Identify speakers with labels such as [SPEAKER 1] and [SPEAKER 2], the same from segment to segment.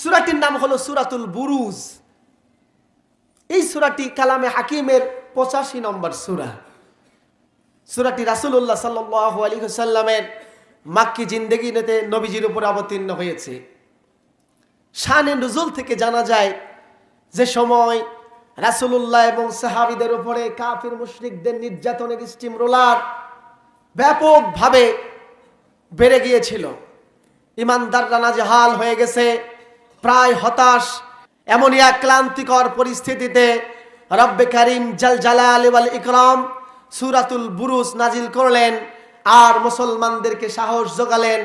[SPEAKER 1] সুরাটির নাম হলো সুরাতুল বুরুজ। এই সুরাটি কালামে হাকিমের পঁচাশি নম্বর সুরা। সুরাটি রাসুল্লাহ সাল্লাহ আলী সাল্লামের মাক্কি জিন্দগিতে নবীজির উপর অবতীর্ণ হয়েছে। শানে নজুল থেকে জানা যায় যে সময় রাসুলুল্লাহ এবং সাহাবিদের উপরে কাফির মুশরিকদের নির্যাতনের স্টিম রোলার ব্যাপকভাবে বেড়ে গিয়েছিল। ইমানদাররা নাজেহাল হয়ে গেছে। প্রায় হতাশ, এমনই এক ক্লান্তিকর পরিস্থিতিতে রব্বে করিম জাল জালাল ওয়াল ইকরাম সুরাতুল বুরুজ নাজিল করলেন, আর মুসলমানদেরকে সাহস জোগালেন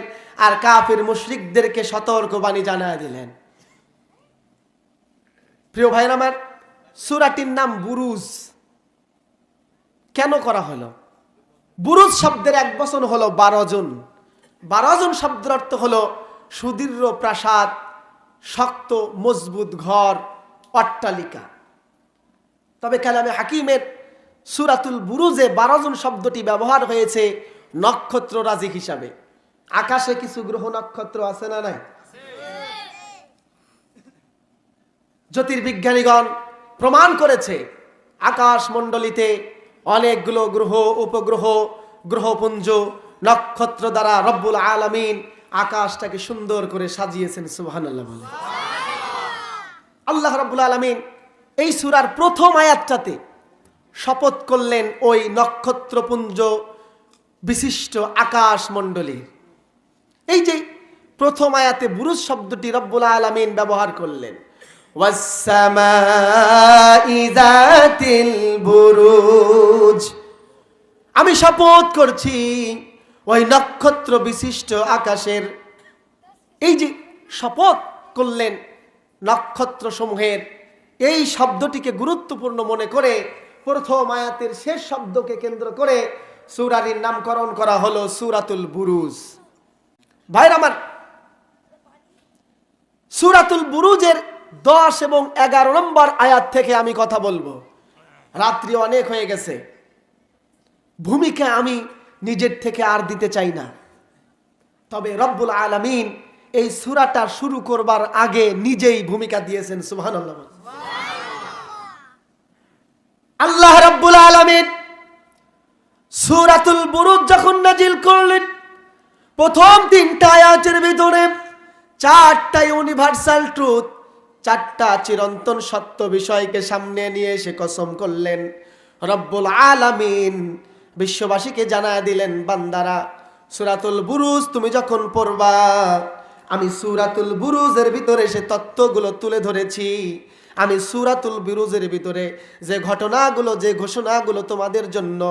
[SPEAKER 1] আর কাফির মুশরিকদেরকে সতর্কবাণী জানায় দিলেন। প্রিয় ভাইয়ের আমার, সুরাটির নাম বুরুজ। কেন করা হলো? বুরুজ শব্দের এক বচন হলো বারো জন বারো জন শব্দের অর্থ হলো সুদীর্ঘ প্রাসাদ শক্ত, মজবুত ঘর, অট্টালিকা। তবে কালামে হাকিমের সুরাতুল বুরুজে বারো জন শব্দটি ব্যবহার হয়েছে নক্ষত্র রাজি হিসাবে। আকাশে কিছু গ্রহ নক্ষত্র আছে না নাই? জ্যোতির্বিজ্ঞানীগণ প্রমাণ করেছে আকাশ মণ্ডলীতে অনেকগুলো গ্রহ, উপগ্রহ, গ্রহপুঞ্জ নক্ষত্র দ্বারা রব্বুল আলামিন আকাশটাকে সুন্দর করে সাজিয়েছেন সুহান আল্লাহ আল্লাহ রাবুল আলমিন এই সুরার প্রথম আয়াতটাতে শপথ করলেন ওই নক্ষত্রপুঞ্জ বিশিষ্ট আকাশ আকাশমণ্ডলী। এই যে প্রথম আয়াতে বুরুজ শব্দটি রব্বুল আলমিন ব্যবহার করলেন। আমি শপথ করছি ওই নক্ষত্র বিশিষ্ট আকাশের এই যে শপথ করলেন নক্ষত্র সমূহের এই শব্দটিকে গুরুত্বপূর্ণ মনে করে প্রথম আয়াতের শেষ শব্দকে কেন্দ্র করে সুরারির নামকরণ করা হলো সুরাতুল বুরুজ। ভাইর আমার, সুরাতুল বুরুজের দশ এবং এগারো নম্বর আয়াত থেকে আমি কথা বলব। রাত্রি অনেক হয়ে গেছে। ভূমিকা আমি নিজের থেকে আর দিতে চাই না। তবে রব্বুল আলামিন এই সুরাটা শুরু করবার আগে নিজেই ভূমিকা দিয়েছেন সুহান আল্লাহ রব্বুল আলামিন সুরাতুল বুরুজ যখন নাজিল করলেন, প্রথম তিনটা আয়াতের ভিতরে চারটা ইউনিভার্সাল ট্রুথ চারটা চিরন্তন সত্য বিষয়কে সামনে নিয়ে এসে কসম করলেন, রব্বুল আলামিন বিশ্ববাসীকে জানায় দিলেন, বান্দারা, সুরাতুল বুরুজ তুমি যখন পড়বা, আমি সুরাতুল বুরুজের ভিতরে সে তত্ত্বগুলো তুলে ধরেছি। আমি সুরাতুল বিরুজের ভিতরে যে ঘটনাগুলো, যে ঘোষণাগুলো তোমাদের জন্য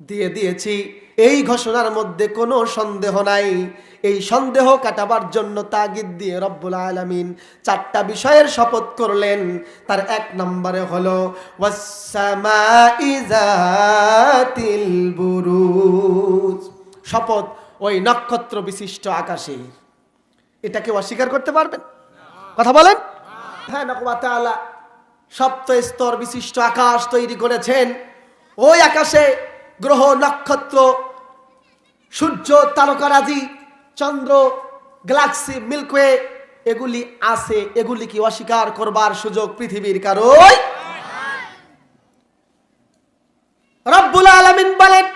[SPEAKER 1] দিয়ে দিয়েছি। এই ঘোষণার মধ্যে কোনো সন্দেহ নাই। এই সন্দেহ কাটাবার জন্য তাগিদ দিয়ে রব্বুল আলামিন চারটা বিষয়ের শপথ করলেন। তার এক নম্বরে হলো শপথ ওই নক্ষত্র বিশিষ্ট আকাশে। এটাকে অস্বীকার করতে পারবেন? কথা বলেন? হ্যাঁ সপ্ত স্তর বিশিষ্ট আকাশ তৈরি করেছেন। ওই আকাশে গ্রহ, নক্ষত্র, সূর্য, তারকারাজি, চন্দ্র, গ্যালাক্সি, মিল্কওয়ে, এগুলি আছে এগুলি কি অস্বীকার করবার সুযোগ পৃথিবীর কারোই রব্বুল আলামিন বলেন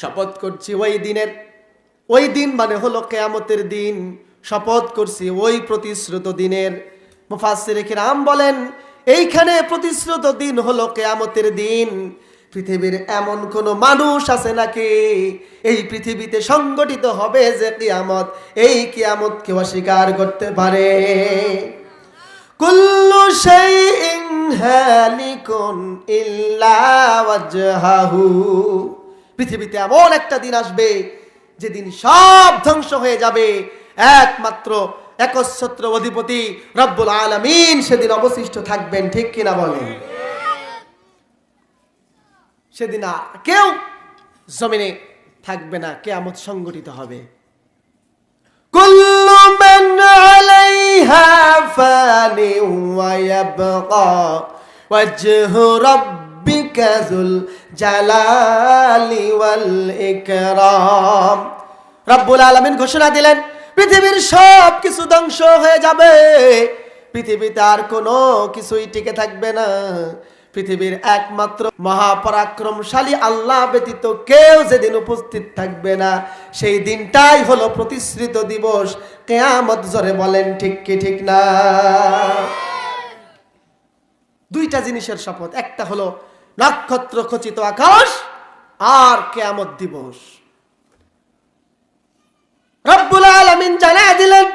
[SPEAKER 1] শপথ করছি ওই দিনের, ওই দিন মানে হলো কেয়ামতের দিন। শপথ করছি ওই প্রতিশ্রুত দিনের। মুফাসসির কিরাম বলেন, এইখানে প্রতিশ্রুত দিন হলো কেয়ামতের দিন। পৃথিবীর এমন কোন মানুষ আছে নাকি? এই পৃথিবীতে সংগঠিত হবে যে কিয়ামত, এই কিয়ামতকে অস্বীকার করতে পারে। কুল্লু শাইইন হালিকুন ইল্লা ওয়াজহাহু। পৃথিবীতে এমন একটা দিন আসবে, যেদিন সব ধ্বংস হয়ে যাবে। একমাত্র একচ্ছত্র অধিপতি রব্বুল আলামিন সেদিন অবশিষ্ট থাকবেন, ঠিক কিনা বলেন? সেদিন আর কেউ জমিনে থাকবে না, কেয়ামত সংগঠিত হবে। ওয়া জালালি ওয়াল রব্বুল আলামিন ঘোষণা দিলেন পৃথিবীর সব কিছু ধ্বংস হয়ে যাবে। পৃথিবীতে আর কোনো কিছুই টিকে থাকবে না। পৃথিবীর একমাত্র মহাপরাক্রমশালী আল্লাহ ব্যতীত কেউ যেদিন উপস্থিত থাকবে না। সেই দিনটাই হলো প্রতিশ্রিত দিবস। কেয়ামত জরে বলেন, ঠিক কি ঠিক না? দুইটা জিনিসের শপথ। একটা হলো নক্ষত্র খচিত আকাশ আর কেয়ামত দিবস। রব্বুল আলামিন জানায় দিলেন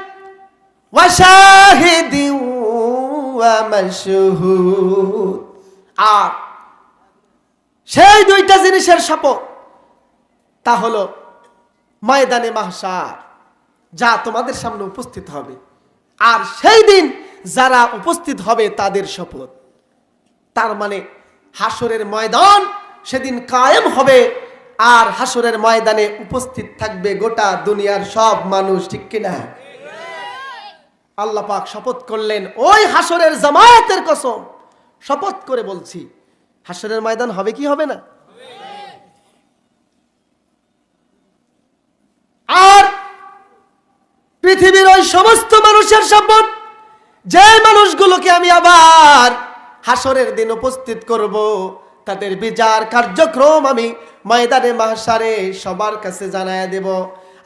[SPEAKER 1] আর সেই দুইটা জিনিসের শপথ, তা হলো ময়দানে মাহশার, যা তোমাদের সামনে উপস্থিত হবে। আর সেই দিন যারা উপস্থিত হবে তাদের শপথ। তার মানে হাসরের ময়দান সেদিন কায়েম হবে আর হাসরের ময়দানে উপস্থিত থাকবে গোটা দুনিয়ার সব মানুষ, ঠিক কিনা? আল্লাহ পাক শপথ করলেন, ওই হাসরের জামায়াতের কসম। শপথ করে বলছি হাসরের ময়দান হবে কি হবে না? আর পৃথিবীর ওই সমস্ত মানুষের শপথ যে মানুষগুলোকে আমি আবার হাসরের দিন উপস্থিত করব তাদের বিচার কার্যক্রম আমি ময়দানে মাহসারে সবার কাছে জানায় দেব।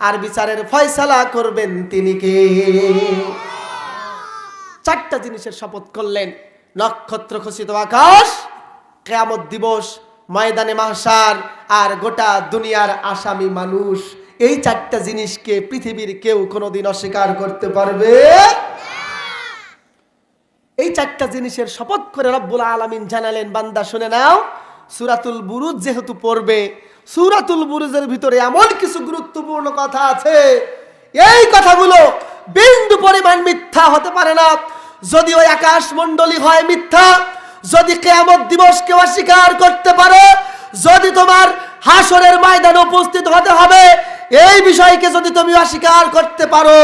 [SPEAKER 1] আর বিচারের ফয়সালা করবেন তিনি কে? চারটা জিনিসের শপথ করলেন। নক্ষত্র খচিত আকাশ, কেয়ামত দিবস, ময়দানে মাহসার আর গোটা দুনিয়ার আসামি মানুষ। এই চারটা জিনিসকে পৃথিবীর কেউ কোনোদিন অস্বীকার করতে পারবে? এই চারটা জিনিসের শপথ করে রব্বুল আলামিন জানালেন, বান্দা শুনে নাও, সুরাতুল বুরুজ যেহেতু পড়বে, সুরাতুল বুরুজের ভিতরে এমন কিছু গুরুত্বপূর্ণ কথা আছে। এই কথাগুলো বিন্দু পরিমাণ মিথ্যা হতে পারে না। যদি ওই আকাশ মণ্ডলী হয় মিথ্যা, যদি কেয়ামত দিবসকে অস্বীকার করতে পারো, যদি তোমার হাসরের ময়দানে উপস্থিত হতে হবে, এই বিষয়কে যদি তুমি অস্বীকার করতে পারো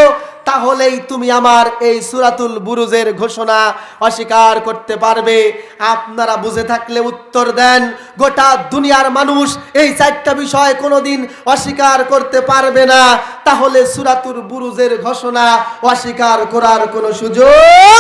[SPEAKER 1] তাহলেই তুমি আমার এই সুরাতুল বুরুজের ঘোষণা অস্বীকার করতে পারবে। আপনারা বুঝে থাকলে উত্তর দেন, গোটা দুনিয়ার মানুষ এই চারটা বিষয় কোনোদিন অস্বীকার করতে পারবে না। তাহলে সুরাতুল বুরুজের ঘোষণা অস্বীকার করার কোনো সুযোগ